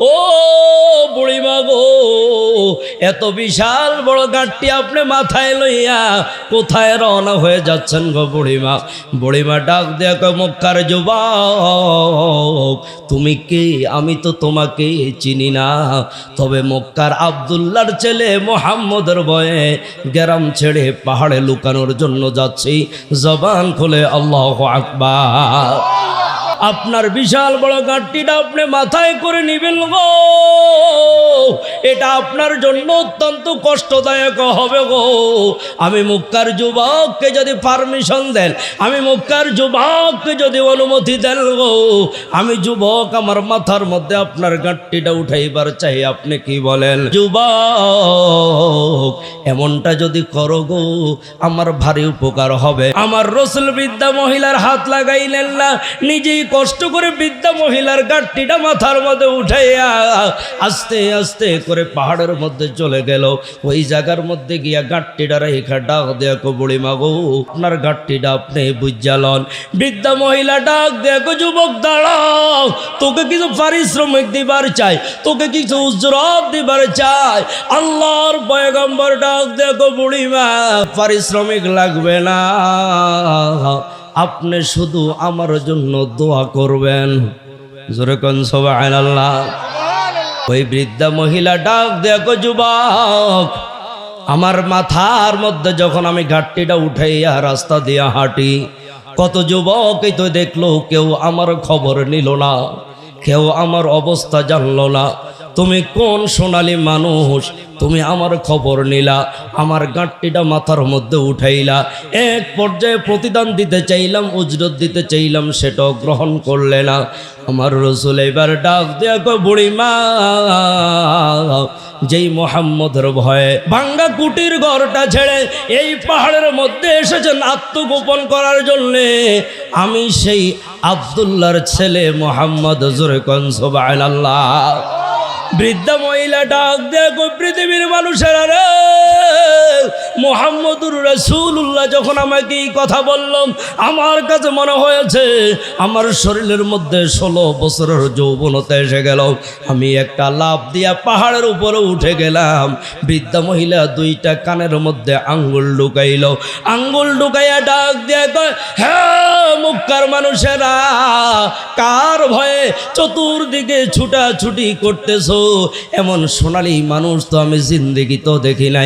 ও বুড়িমা গো এত বিশাল বড় গাঁটটি আপনি মাথায় লইয়া কোথায় রওনা হয়ে যাচ্ছেন গো বুড়িমা বুড়িমা ডাক কয়, মক্কার যুবক, তুমি কে? আমি তো তোমাকে চিনি না। তবে মক্কার আবদুল্লার ছেলে মোহাম্মদের ভয়ে গ্রাম ছেড়ে পাহাড়ে লুকানোর জন্য যাচ্ছি। জবান খুলে আল্লাহ আকবার। আপনার বিশাল বড় গাঁটটিটা আপনি মাথায় করে নিবেন গো। এটা আপনার জন্য অত্যন্ত কষ্টদায়ক হবে গো। আমি মুক্কার যুবককে যদি পারমিশন দেন, আমি মুক্কার যুবককে যদি অনুমতি দেন গো, আমি যুবক আমার মাথার মধ্যে আপনার গাঁটটিটা উঠাইবার চাই, আপনি কি বলেন? যুবক, এমনটা যদি করো গো, আমার ভারী উপকার হবে। আমার রসুল বিদ্যা মহিলার হাত লাগাইলেন না, নিজেই কষ্ট করে বিদ্যা মহিলার গাঁটটিটা মাথার মধ্যে উঠাইয়া আস্তে আস্তে করে পাহাড়ের মধ্যে চলে গেল। ওই জায়গার মধ্যে গিয়া গাঁটটিটা রেখা ডাক দেখো বুড়ি মাগো, আপনার গাঁটটিটা আপনি বুঝালন। বিদ্যা মহিলা ডাক দেখো যুবক, দাঁড়াও, তোকে কিছু পারিশ্রমিক দিবার চাই, তোকে কিছু উজ্জ্বল দিবার চাই। আল্লাহর পয়গম্বর ডাক দেখো বুড়িমা পারিশ্রমিক লাগবে না। আপনি শুধু আমার জন্য দোয়া করবেন। জোরে কন সবাই আল্লাহ ওই বৃদ্ধা মহিলা ডাক দেখো যুবক, আমার মাথার মধ্যে যখন আমি ঘাটটিটা উঠাইয়া রাস্তা দিয়া হাঁটি, কত যুবকই তো দেখল, কেউ আমার খবর নিল না, কেউ আমার অবস্থা জানলো না তুমি কোন সোনালী মানুষ? তুমি আমার খবর নিলা, আমার গাঁটটিটা মাথার মধ্যে উঠাইলা। এক পর্যায়ে প্রতিদান দিতে চাইলাম, উজরত দিতে চাইলাম, সেটাও গ্রহণ করলে না। আমার রসুল এবার ডাক দেয়া কো বুড়ি মা, যেই মোহাম্মদের ভয়ে ভাঙ্গা কুটির ঘরটা ছেড়ে এই পাহাড়ের মধ্যে এসেছেন আত্মগোপন করার জন্যে, আমি সেই আবদুল্লার ছেলে মোহাম্মদ জোরে কনসবাহ বৃদ্ধা মহিলা ডাক দেখো পৃথিবীর মানুষেরা রে। মোহাম্মদুর রসুল্লাহ যখন আমাকে এই কথা বললাম আমার কাছে মনে হয়েছে, আমার শরীরের মধ্যে ষোলো বছরের যৌবনতা এসে গেল। আমি একটা লাভ দিয়া পাহাড়ের উপরে উঠে গেলাম। বৃদ্ধা মহিলা দুইটা কানের মধ্যে আঙ্গুল ঢুকাইল। আঙ্গুল ঢুকাইয়া ডাক দিয়ে হ্যাঁ মুক্কার মানুষেরা, কার ভয়ে চতুর্দিকে ছুটাছুটি করতেছ? এমন সোনালি মানুষ তো আমি জিন্দিগি তো দেখি নাই।